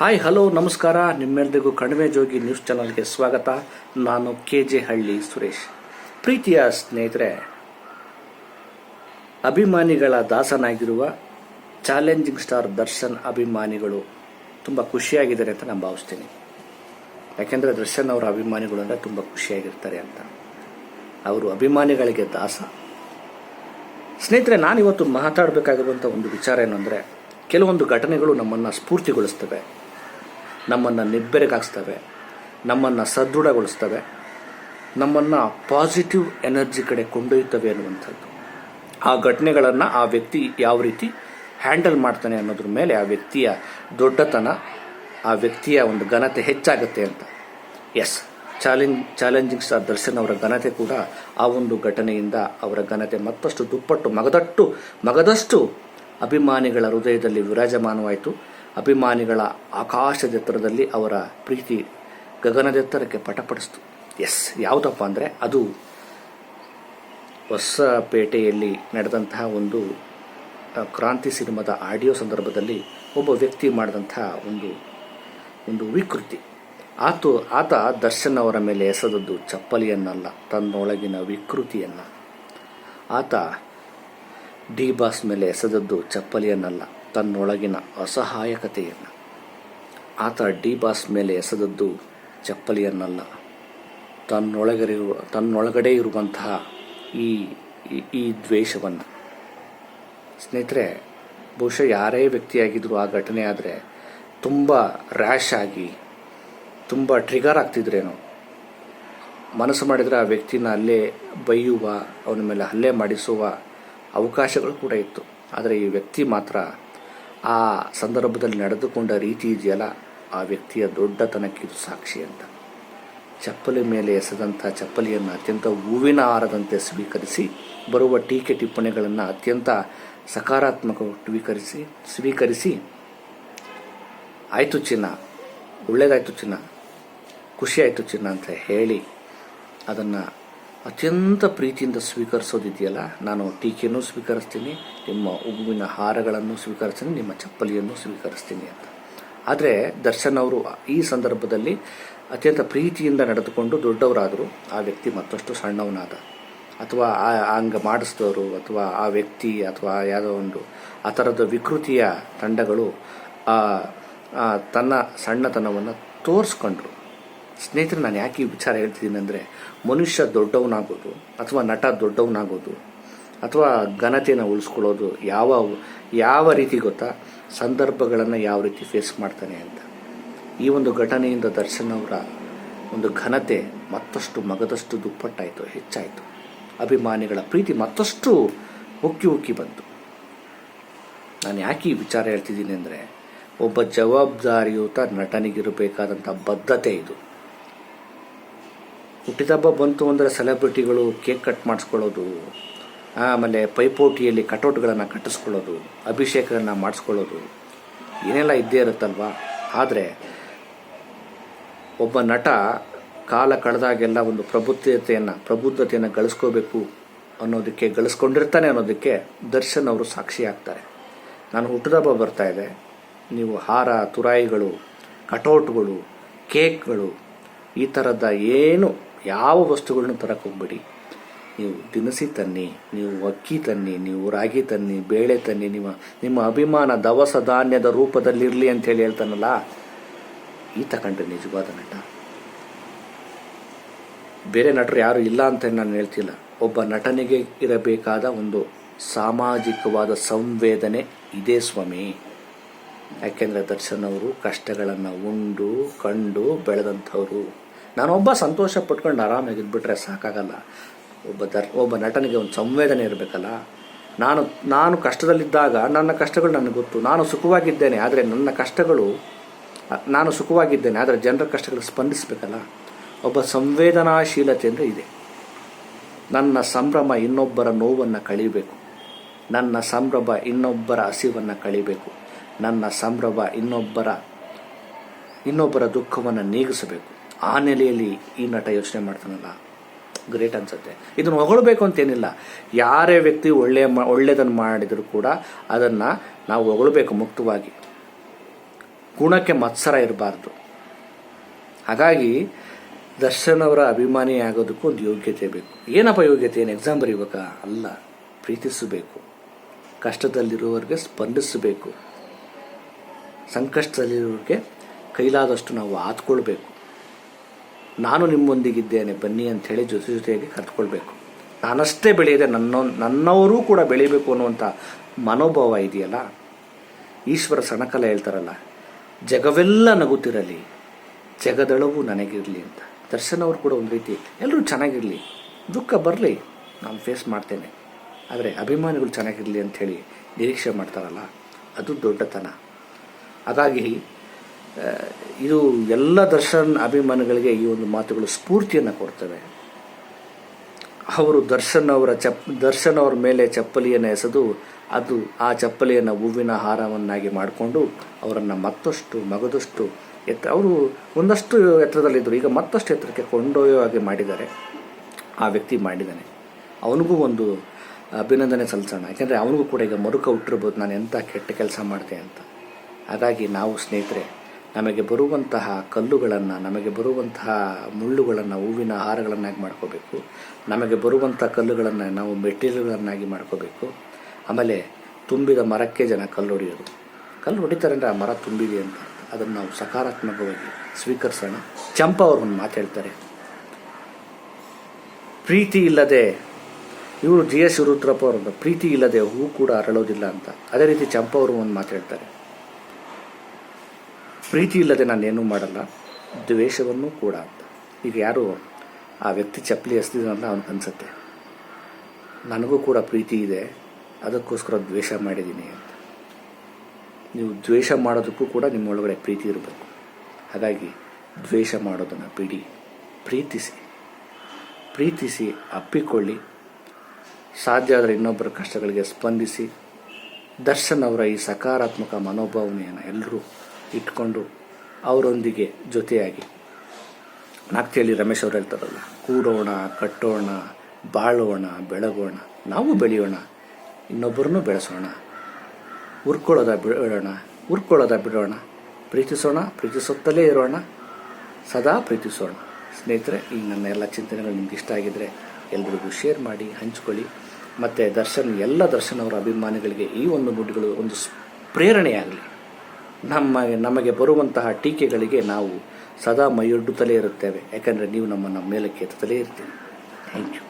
Hi hello ನಮಸ್ಕಾರ. ನಿಮ್ಮೆಲ್ಲರಿಗೂ ಕಣಿವೆ ಜೋಗಿ ನ್ಯೂಸ್ ಚಾನಲ್ಗೆ ಸ್ವಾಗತ. ನಾನು ಕೆ ಜೆ ಹಳ್ಳಿ ಸುರೇಶ್. ಪ್ರೀತಿಯ ಸ್ನೇಹಿತರೆ, ಅಭಿಮಾನಿಗಳ ದಾಸನಾಗಿರುವ ಚಾಲೆಂಜಿಂಗ್ ಸ್ಟಾರ್ ದರ್ಶನ್ ಅಭಿಮಾನಿಗಳು ತುಂಬ ಖುಷಿಯಾಗಿದ್ದಾರೆ ಅಂತ ನಾನು ಭಾವಿಸ್ತೀನಿ. ಯಾಕೆಂದರೆ ದರ್ಶನ್ ಅವರ ಅಭಿಮಾನಿಗಳು ಅಂದರೆ ತುಂಬ ಖುಷಿಯಾಗಿರ್ತಾರೆ ಅಂತ. ಅವರು ಅಭಿಮಾನಿಗಳಿಗೆ ದಾಸ. ಸ್ನೇಹಿತರೆ, ನಾನಿವತ್ತು ಮಾತಾಡಬೇಕಾಗಿರುವಂಥ ಒಂದು ವಿಚಾರ ಏನು ಅಂದರೆ, ಕೆಲವೊಂದು ಘಟನೆಗಳು ನಮ್ಮನ್ನು ಸ್ಫೂರ್ತಿಗೊಳಿಸ್ತವೆ. ನಮ್ಮನ್ನು ನಿಬ್ಬೆರಗಾಗಿಸ್ತವೆ ನಮ್ಮನ್ನು ಸದೃಢಗೊಳಿಸ್ತವೆ, ನಮ್ಮನ್ನು ಪಾಸಿಟಿವ್ ಎನರ್ಜಿ ಕಡೆ ಕೊಂಡೊಯ್ತವೆ ಅನ್ನುವಂಥದ್ದು. ಆ ಘಟನೆಗಳನ್ನು ಆ ವ್ಯಕ್ತಿ ಯಾವ ರೀತಿ ಹ್ಯಾಂಡಲ್ ಮಾಡ್ತಾನೆ ಅನ್ನೋದ್ರ ಮೇಲೆ ಆ ವ್ಯಕ್ತಿಯ ದೊಡ್ಡತನ, ಆ ವ್ಯಕ್ತಿಯ ಒಂದು ಘನತೆ ಹೆಚ್ಚಾಗುತ್ತೆ ಅಂತ. Yes challenge challenging star Darshan ಅವರ ಘನತೆ ಕೂಡ ಆ ಒಂದು ಘಟನೆಯಿಂದ ಅವರ ಘನತೆ ಮತ್ತಷ್ಟು ದುಪ್ಪಟ್ಟು, ಮಗದಟ್ಟು, ಮಗದಷ್ಟು ಅಭಿಮಾನಿಗಳ ಹೃದಯದಲ್ಲಿ ವಿರಾಜಮಾನವಾಯಿತು. ಅಭಿಮಾನಿಗಳ ಆಕಾಶದೆತ್ತರದಲ್ಲಿ ಅವರ ಪ್ರೀತಿ ಗಗನದೆತ್ತರಕ್ಕೆ ಪಟಪಡಿಸ್ತು. ಎಸ್, ಯಾವುದಪ್ಪ ಅಂದರೆ ಅದು ಹೊಸಪೇಟೆಯಲ್ಲಿ ನಡೆದಂತಹ ಒಂದು ಕ್ರಾಂತಿ ಸಿನಿಮಾದ ಆಡಿಯೋ ಸಂದರ್ಭದಲ್ಲಿ ಒಬ್ಬ ವ್ಯಕ್ತಿ ಮಾಡಿದಂತಹ ಒಂದು ಒಂದು ವಿಕೃತಿ. ಆತು, ಆತ ದರ್ಶನ್ ಅವರ ಮೇಲೆ ಎಸೆದದ್ದು ಚಪ್ಪಲಿಯನ್ನಲ್ಲ, ತನ್ನೊಳಗಿನ ವಿಕೃತಿಯನ್ನು. ಆತ ಡಿ ಬಾಸ್ ಮೇಲೆ ಎಸೆದದ್ದು ಚಪ್ಪಲಿಯನ್ನಲ್ಲ. ತನ್ನೊಳಗಿನ ಅಸಹಾಯಕತೆಯನ್ನು. ಆತ ಡಿ ಬಾಸ್ ಮೇಲೆ ಎಸೆದದ್ದು ಚಪ್ಪಲಿಯನ್ನಲ್ಲ. ತನ್ನೊಳಗಿರುವ ತನ್ನೊಳಗಡೆ ಇರುವಂತಹ ಈ, ಈ- ದ್ವೇಷವನ್ನು. ಸ್ನೇಹಿತರೆ, ಬಹುಶಃ ಯಾರೇ ವ್ಯಕ್ತಿಯಾಗಿದ್ದರೂ ಆ ಘಟನೆ ಆದರೆ ತುಂಬ ರ್ಯಾಶ್ ಆಗಿ, ತುಂಬ ಟ್ರಿಗರ್ ಆಗ್ತಿದ್ರೇನೋ. ಮನಸ್ಸು ಮಾಡಿದರೆ ಆ ವ್ಯಕ್ತಿನ ಅಲ್ಲೇ ಬೈಯುವ, ಅವನ ಮೇಲೆ ಹಲ್ಲೆ ಮಾಡಿಸುವ ಅವಕಾಶಗಳು ಕೂಡ ಇತ್ತು. ಆದರೆ ಈ ವ್ಯಕ್ತಿ ಮಾತ್ರ ಆ ಸಂದರ್ಭದಲ್ಲಿ ನಡೆದುಕೊಂಡ ರೀತಿ ಇದೆಯಲ್ಲ ಆ ವ್ಯಕ್ತಿಯ ದೊಡ್ಡತನಕ್ಕೆ ಇದು ಸಾಕ್ಷಿ ಅಂತ. ಚಪ್ಪಲಿ ಮೇಲೆ ಎಸೆದಂಥ ಚಪ್ಪಲಿಯನ್ನು ಅತ್ಯಂತ ಹೂವಿನ ಹಾರದಂತೆ ಸ್ವೀಕರಿಸಿ, ಬರುವ ಟೀಕೆ ಟಿಪ್ಪಣಿಗಳನ್ನು ಅತ್ಯಂತ ಸಕಾರಾತ್ಮಕ ಸ್ವೀಕರಿಸಿ ಸ್ವೀಕರಿಸಿ, ಆಯಿತು ಚಿನ್ನ, ಒಳ್ಳೇದಾಯಿತು ಚಿನ್ನ ಖುಷಿ ಆಯಿತು ಚಿನ್ನ ಅಂತ ಹೇಳಿ ಅದನ್ನು ಅತ್ಯಂತ ಪ್ರೀತಿಯಿಂದ ಸ್ವೀಕರಿಸೋದಿದೆಯಲ್ಲ, ನಾನು ಟೀಕೆಯನ್ನು ಸ್ವೀಕರಿಸ್ತೀನಿ, ನಿಮ್ಮ ಉಗುವಿನ ಹಾರಗಳನ್ನು ಸ್ವೀಕರಿಸ್ತೀನಿ, ನಿಮ್ಮ ಚಪ್ಪಲಿಯನ್ನು ಸ್ವೀಕರಿಸ್ತೀನಿ ಅಂತ. ಆದರೆ ದರ್ಶನ್ ಅವರು ಈ ಸಂದರ್ಭದಲ್ಲಿ ಅತ್ಯಂತ ಪ್ರೀತಿಯಿಂದ ನಡೆದುಕೊಂಡು ದೊಡ್ಡವರಾದರು, ಆ ವ್ಯಕ್ತಿ ಮತ್ತಷ್ಟು ಸಣ್ಣವನಾದ. ಅಥವಾ ಆ ಅಂಗ ಮಾಡಿಸಿದವರು, ಅಥವಾ ಆ ವ್ಯಕ್ತಿ, ಅಥವಾ ಯಾವುದೋ ಒಂದು, ಆ ಥರದ ವಿಕೃತಿಯ ತಂಡಗಳು ತನ್ನ ಸಣ್ಣತನವನ್ನು ತೋರಿಸ್ಕೊಂಡ್ರು. ಸ್ನೇಹಿತರೆ ನಾನು ಯಾಕೆ ಈ ವಿಚಾರ ಹೇಳ್ತಿದ್ದೀನಿ ಅಂದರೆ ಮನುಷ್ಯ ದೊಡ್ಡವನಾಗೋದು ಅಥವಾ ನಟ ದೊಡ್ಡವನಾಗೋದು ಅಥವಾ ಘನತೆಯನ್ನು ಉಳಿಸ್ಕೊಳ್ಳೋದು ಯಾವ ಯಾವ ರೀತಿ ಗೊತ್ತಾ? ಸಂದರ್ಭಗಳನ್ನು ಯಾವ ರೀತಿ ಫೇಸ್ ಮಾಡ್ತಾನೆ ಅಂತ. ಈ ಒಂದು ಘಟನೆಯಿಂದ ದರ್ಶನ್ ಅವರ ಒಂದು ಘನತೆ ಮತ್ತಷ್ಟು ಮಗದಷ್ಟು ದುಪ್ಪಟ್ಟಾಯಿತು, ಹೆಚ್ಚಾಯಿತು. ಅಭಿಮಾನಿಗಳ ಪ್ರೀತಿ ಮತ್ತಷ್ಟು ಉಕ್ಕಿ ಉಕ್ಕಿ ಬಂತು. ನಾನು ಯಾಕೆ ಈ ವಿಚಾರ ಹೇಳ್ತಿದ್ದೀನಿ ಅಂದರೆ, ಒಬ್ಬ ಜವಾಬ್ದಾರಿಯುತ ನಟನಿಗಿರಬೇಕಾದಂಥ ಬದ್ಧತೆ ಇದು. ಹುಟ್ಟಿದಬ್ಬ ಬಂತು ಅಂದರೆ ಸೆಲೆಬ್ರಿಟಿಗಳು ಕೇಕ್ ಕಟ್ ಮಾಡಿಸ್ಕೊಳ್ಳೋದು, ಆಮೇಲೆ ಪೈಪೋಟಿಯಲ್ಲಿ ಕಟೌಟ್ಗಳನ್ನು ಕಟ್ಟಿಸ್ಕೊಳ್ಳೋದು, ಅಭಿಷೇಕಗಳನ್ನು ಮಾಡಿಸ್ಕೊಳ್ಳೋದು, ಏನೆಲ್ಲ ಇದ್ದೇ ಇರುತ್ತಲ್ವಾ? ಆದರೆ ಒಬ್ಬ ನಟ ಕಾಲ ಕಳೆದಾಗೆಲ್ಲ ಒಂದು ಪ್ರಬುದ್ಧತೆಯನ್ನು ಪ್ರಬುದ್ಧತೆಯನ್ನು ಗಳಿಸ್ಕೋಬೇಕು ಅನ್ನೋದಕ್ಕೆ, ಗಳಿಸ್ಕೊಂಡಿರ್ತಾನೆ ಅನ್ನೋದಕ್ಕೆ ದರ್ಶನ್ ಅವರು ಸಾಕ್ಷಿ ಆಗ್ತಾರೆ. ನಾನು ಹುಟ್ಟಿದಬ್ಬ ಬರ್ತಾ ಇದೆ. ನೀವು ಹಾರ, ತುರಾಯಿಗಳು, ಕಟೌಟ್ಗಳು, ಕೇಕ್ಗಳು, ಈ ಥರದ ಏನು ಯಾವ ವಸ್ತುಗಳನ್ನು ಹೋಗ್ಬೇಡಿ. ನೀವು ದಿನಸಿ ತನ್ನಿ, ನೀವು ಅಕ್ಕಿ ತನ್ನಿ, ನೀವು ರಾಗಿ ತನ್ನಿ, ಬೇಳೆ ತನ್ನಿ, ನಿಮ್ಮ ನಿಮ್ಮ ಅಭಿಮಾನ ದವಸ ಧಾನ್ಯದ ರೂಪದಲ್ಲಿರಲಿ ಅಂತ ಹೇಳಿ ಹೇಳ್ತಾನಲ್ಲ, ಈ ತಗೊಂಡ್ರೆ ನಿಜವಾದ ನಟ. ಬೇರೆ ನಟರು ಯಾರು ಇಲ್ಲ ಅಂತ ನಾನು ಹೇಳ್ತಿಲ್ಲ. ಒಬ್ಬ ನಟನಿಗೆ ಇರಬೇಕಾದ ಒಂದು ಸಾಮಾಜಿಕವಾದ ಸಂವೇದನೆ ಇದೇ ಸ್ವಾಮಿ. ಯಾಕೆಂದರೆ ದರ್ಶನ್ ಅವರು ಕಷ್ಟಗಳನ್ನು ಉಂಡು, ಕಂಡು, ಬೆಳೆದಂಥವ್ರು. ನಾನೊಬ್ಬ ಸಂತೋಷ ಪಟ್ಕೊಂಡು ಆರಾಮಾಗಿ ಇದ್ಬಿಟ್ರೆ ಸಾಕಾಗಲ್ಲ. ಒಬ್ಬ ದರ್, ಒಬ್ಬ ನಟನಿಗೆ ಒಂದು ಸಂವೇದನೆ ಇರಬೇಕಲ್ಲ. ನಾನು ನಾನು ಕಷ್ಟದಲ್ಲಿದ್ದಾಗ ನನ್ನ ಕಷ್ಟಗಳು ನನಗೆ ಗೊತ್ತು. ನಾನು ಸುಖವಾಗಿದ್ದೇನೆ, ಆದರೆ ನನ್ನ ಕಷ್ಟಗಳು, ನಾನು ಸುಖವಾಗಿದ್ದೇನೆ, ಆದರೆ ಜನರ ಕಷ್ಟಗಳು ಸ್ಪಂದಿಸಬೇಕಲ್ಲ. ಒಬ್ಬ ಸಂವೇದನಾಶೀಲತೆ ಅಂದರೆ ಇದೆ. ನನ್ನ ಸಂಭ್ರಮ ಇನ್ನೊಬ್ಬರ ನೋವನ್ನು ಕಳಿಬೇಕು. ನನ್ನ ಸಂಭ್ರಮ ಇನ್ನೊಬ್ಬರ ಹಸಿವನ್ನು ಕಳಿಬೇಕು. ನನ್ನ ಸಂಭ್ರಮ ಇನ್ನೊಬ್ಬರ ಇನ್ನೊಬ್ಬರ ದುಃಖವನ್ನು ನೀಗಿಸಬೇಕು. ಆ ನೆಲೆಯಲ್ಲಿ ಈ ನಟ ಯೋಚನೆ ಮಾಡ್ತಾನಲ್ಲ. ಗ್ರೇಟ್ ಅನ್ಸುತ್ತೆ. ಇದನ್ನು ಹೊಗಳಬೇಕು ಅಂತೇನಿಲ್ಲ. ಯಾರೇ ವ್ಯಕ್ತಿ ಒಳ್ಳೆಯ ಒಳ್ಳೆಯದನ್ನು ಮಾಡಿದರೂ ಕೂಡ ಅದನ್ನು ನಾವು ಹೊಗಳಬೇಕು ಮುಕ್ತವಾಗಿ. ಗುಣಕ್ಕೆ ಮತ್ಸರ ಇರಬಾರ್ದು. ಹಾಗಾಗಿ ದರ್ಶನ್ ಅವರ ಅಭಿಮಾನಿ ಆಗೋದಕ್ಕೂ ಒಂದು ಯೋಗ್ಯತೆ ಬೇಕು. ಏನಪ್ಪ ಯೋಗ್ಯತೆ? ಏನು ಎಕ್ಸಾಮ್ ಬರೀಬೇಕಾ ಅಲ್ಲ, ಪ್ರೀತಿಸಬೇಕು. ಕಷ್ಟದಲ್ಲಿರುವವ್ರಿಗೆ ಸ್ಪಂದಿಸಬೇಕು. ಸಂಕಷ್ಟದಲ್ಲಿರೋರಿಗೆ ಕೈಲಾದಷ್ಟು ನಾವು ಆತ್ಕೊಳ್ಬೇಕು. ನಾನು ನಿಮ್ಮೊಂದಿಗಿದ್ದೇನೆ, ಬನ್ನಿ ಅಂಥೇಳಿ ಜೊತೆ ಜೊತೆಯಾಗಿ ಕರ್ತ್ಕೊಳ್ಬೇಕು. ನಾನಷ್ಟೇ ಬೆಳೆಯದೆ ನನ್ನ, ನನ್ನವರೂ ಕೂಡ ಬೆಳಿಬೇಕು ಅನ್ನುವಂಥ ಮನೋಭಾವ ಇದೆಯಲ್ಲ? ಈಶ್ವರ ಸಣಕಲ ಹೇಳ್ತಾರಲ್ಲ, ಜಗವೆಲ್ಲ ನಗುತ್ತಿರಲಿ ಜಗದಳವು ನನಗಿರಲಿ ಅಂತ. ದರ್ಶನ್ ಅವರು ಕೂಡ ಒಂದು ರೀತಿ, ಎಲ್ಲರೂ ಚೆನ್ನಾಗಿರಲಿ, ದುಃಖ ಬರಲಿ, ನಾನು ಫೇಸ್ ಮಾಡ್ತೇನೆ. ಆದರೆ ಅಭಿಮಾನಿಗಳು ಚೆನ್ನಾಗಿರಲಿ ಅಂಥೇಳಿ ನಿರೀಕ್ಷೆ ಮಾಡ್ತಾರಲ್ಲ, ಅದು ದೊಡ್ಡತನ. ಹಾಗಾಗಿ ಇದು ಎಲ್ಲ ದರ್ಶನ್ ಅಭಿಮಾನಿಗಳಿಗೆ ಈ ಒಂದು ಮಾತುಗಳು ಸ್ಫೂರ್ತಿಯನ್ನು ಕೊಡ್ತವೆ. ಅವರು ದರ್ಶನ್ ಅವರ ಚಪ್, ದರ್ಶನ್ ಅವರ ಮೇಲೆ ಚಪ್ಪಲಿಯನ್ನು ಎಸೆದು ಅದು ಆ ಚಪ್ಪಲಿಯನ್ನು ಹೂವಿನ ಹಾರವನ್ನಾಗಿ ಮಾಡಿಕೊಂಡು ಅವರನ್ನು ಮತ್ತಷ್ಟು ಮಗದಷ್ಟು ಎತ್ತ, ಅವರು ಒಂದಷ್ಟು ಎತ್ತರದಲ್ಲಿದ್ದರು. ಈಗ ಮತ್ತಷ್ಟು ಎತ್ತರಕ್ಕೆ ಕೊಂಡೊಯ್ಯೋ ಹಾಗೆ ಮಾಡಿದ್ದಾರೆ. ಆ ವ್ಯಕ್ತಿ ಮಾಡಿದ್ದಾನೆ. ಅವನಿಗೂ ಒಂದು ಅಭಿನಂದನೆ ಸಲ್ಲಿಸೋಣ. ಯಾಕೆಂದರೆ ಅವನಿಗೂ ಕೂಡ ಈಗ ಮರುಕ ಹುಟ್ಟಿರ್ಬೋದು ನಾನು ಎಂಥ ಕೆಟ್ಟ ಕೆಲಸ ಮಾಡಿದೆ ಅಂತ. ಹಾಗಾಗಿ ನಾವು ಸ್ನೇಹಿತರೆ ನಮಗೆ ಬರುವಂತಹ ಕಲ್ಲುಗಳನ್ನು, ನಮಗೆ ಬರುವಂತಹ ಮುಳ್ಳುಗಳನ್ನು, ಹೂವಿನ ಹಾರಗಳನ್ನಾಗಿ ಮಾಡ್ಕೋಬೇಕು. ನಮಗೆ ಬರುವಂಥ ಕಲ್ಲುಗಳನ್ನು ನಾವು ಮೆಟೀರಿಯಲ್ಗಳನ್ನಾಗಿ ಮಾಡ್ಕೋಬೇಕು. ಆಮೇಲೆ ತುಂಬಿದ ಮರಕ್ಕೆ ಜನ ಕಲ್ಲು ಹೊಡೆಯೋದು. ಕಲ್ಲು ಹೊಡಿತಾರೆ ಅಂದರೆ ಆ ಮರ ತುಂಬಿದೆ ಅಂತ ಅದನ್ನು ನಾವು ಸಕಾರಾತ್ಮಕವಾಗಿ ಸ್ವೀಕರಿಸೋಣ. ಚಂಪ ಅವರು ಒಂದು ಮಾತು ಹೇಳ್ತಾರೆ. ಪ್ರೀತಿ ಇಲ್ಲದೆ, ಇವರು ಜಿ ಎಸ್ ರುದ್ರಪ್ಪ ಅವರು ಪ್ರೀತಿ ಇಲ್ಲದೆ ಹೂ ಕೂಡ ಅರಳೋದಿಲ್ಲ ಅಂತ. ಅದೇ ರೀತಿ ಚಂಪ ಅವರು ಒಂದು ಮಾತು ಹೇಳ್ತಾರೆ. ಪ್ರೀತಿ ಇಲ್ಲದೆ ನಾನೇನೂ ಮಾಡಲ್ಲ, ದ್ವೇಷವನ್ನು ಕೂಡ ಅಂತ. ಈಗ ಯಾರು ಆ ವ್ಯಕ್ತಿ ಚಪ್ಪಲಿ ಎಸ್ದಿದ್ದಾನಲ್ಲ ಅವ್ನಿಗೆ ಅನ್ಸುತ್ತೆ. ನನಗೂ ಕೂಡ ಪ್ರೀತಿ ಇದೆ, ಅದಕ್ಕೋಸ್ಕರ ದ್ವೇಷ ಮಾಡಿದ್ದೀನಿ ಅಂತ. ನೀವು ದ್ವೇಷ ಮಾಡೋದಕ್ಕೂ ಕೂಡ ನಿಮ್ಮೊಳಗಡೆ ಪ್ರೀತಿ ಇರಬೇಕು. ಹಾಗಾಗಿ ದ್ವೇಷ ಮಾಡೋದನ್ನು ಬಿಡಿ. ಪ್ರೀತಿಸಿ. ಪ್ರೀತಿಸಿ, ಅಪ್ಪಿಕೊಳ್ಳಿ. ಸಾಧ್ಯ ಆದರೆ ಇನ್ನೊಬ್ಬರ ಕಷ್ಟಗಳಿಗೆ ಸ್ಪಂದಿಸಿ. ದರ್ಶನ್ ಅವರ ಈ ಸಕಾರಾತ್ಮಕ ಮನೋಭಾವನೆಯನ್ನು ಎಲ್ಲರೂ ಇಟ್ಕೊಂಡು ಅವರೊಂದಿಗೆ ಜೊತೆಯಾಗಿ. ನಾಕ್ತಿಯಲ್ಲಿ ರಮೇಶ್ ಅವರು ಹೇಳ್ತಾರಲ್ಲ ಕೂಡೋಣ ಕಟ್ಟೋಣ, ಬಾಳೋಣ, ಬೆಳಗೋಣ, ನಾವು ಬೆಳೆಯೋಣ, ಇನ್ನೊಬ್ಬರನ್ನು ಬೆಳೆಸೋಣ ಉರ್ಕೊಳ್ಳೋದ ಬಿಡೋಣ ಉರ್ಕೊಳ್ಳೋದ ಬಿಡೋಣ, ಪ್ರೀತಿಸೋಣ, ಪ್ರೀತಿಸುತ್ತಲೇ ಇರೋಣ, ಸದಾ ಪ್ರೀತಿಸೋಣ. ಸ್ನೇಹಿತರೆ, ಈ ನನ್ನ ಎಲ್ಲ ಚಿಂತನೆಗಳು ನಿಮ್ಗೆ ಇಷ್ಟ ಆಗಿದ್ದರೆ ಎಲ್ರಿಗೂ ಶೇರ್ ಮಾಡಿ, ಹಂಚ್ಕೊಳ್ಳಿ. ಮತ್ತು ದರ್ಶನ್, ಎಲ್ಲ ದರ್ಶನ್ ಅವರ ಅಭಿಮಾನಿಗಳಿಗೆ ಈ ಒಂದು ನುಡಿಗಳು ಒಂದು ಪ್ರೇರಣೆಯಾಗಲಿ. ನಮ್ಮ ನಮಗೆ ಬರುವಂತಹ ಟೀಕೆಗಳಿಗೆ ನಾವು ಸದಾ ಮೈಯೊಡ್ಡುತ್ತಲೇ ಇರುತ್ತೇವೆ. ಯಾಕಂದರೆ ನೀವು ನಮ್ಮನ್ನು ಮೇಲಕ್ಕೆ ಎತ್ತುತ್ತಲೇ ಇರ್ತೀವಿ ಥ್ಯಾಂಕ್ ಯು